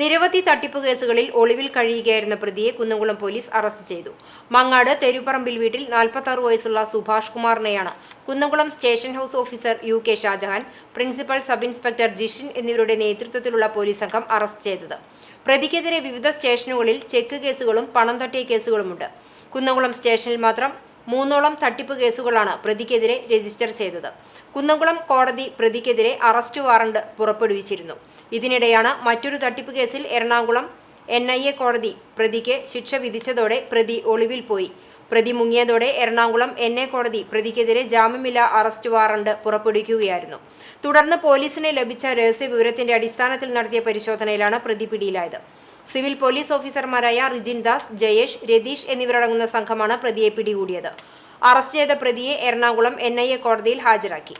നിരവധി തട്ടിപ്പ് കേസുകളിൽ ഒളിവിൽ കഴിയുകയായിരുന്ന പ്രതിയെ കുന്നംകുളം പോലീസ് അറസ്റ്റ് ചെയ്തു. മങ്ങാട് തെരുപ്പറമ്പിൽ വീട്ടിൽ നാൽപ്പത്തി വയസ്സുള്ള Subhash കുമാറിനെയാണ് Kunnamkulam station house officer U K Shajahan principal sub inspector Jishin എന്നിവരുടെ നേതൃത്വത്തിലുള്ള പോലീസ് സംഘം അറസ്റ്റ് ചെയ്തത്. പ്രതിക്കെതിരെ വിവിധ സ്റ്റേഷനുകളിൽ ചെക്ക് കേസുകളും പണം തട്ടിയ കേസുകളുമുണ്ട്. കുന്നംകുളം സ്റ്റേഷനിൽ മാത്രം മൂന്നോളം തട്ടിപ്പ് കേസുകളാണ് പ്രതിക്കെതിരെ രജിസ്റ്റർ ചെയ്തത്. കുന്നംകുളം കോടതി പ്രതിക്കെതിരെ അറസ്റ്റ് വാറണ്ട് പുറപ്പെടുവിച്ചിരുന്നു. ഇതിനിടെയാണ് മറ്റൊരു തട്ടിപ്പ് കേസിൽ എറണാകുളം എൻ കോടതി പ്രതിക്ക് ശിക്ഷ വിധിച്ചതോടെ പ്രതി ഒളിവിൽ പോയി. പ്രതി മുങ്ങിയതോടെ എറണാകുളം എൻ എ കോടതി പ്രതിക്കെതിരെ ജാമ്യമില്ലാ അറസ്റ്റ് വാറണ്ട് പുറപ്പെടുവിക്കുകയായിരുന്നു. തുടർന്ന് പോലീസിനെ ലഭിച്ച രഹസ്യ വിവരത്തിന്റെ അടിസ്ഥാനത്തിൽ നടത്തിയ പരിശോധനയിലാണ് പ്രതി പിടിയിലായത്. സിവിൽ പോലീസ് ഓഫീസർമാരായ റിജിൻ ദാസ് ജയേഷ് രതീഷ് എന്നിവരടങ്ങുന്ന സംഘമാണ് പ്രതിയെ പിടികൂടിയത്. അറസ്റ്റ് ചെയ്ത പ്രതിയെ എറണാകുളം എൻ കോടതിയിൽ ഹാജരാക്കി.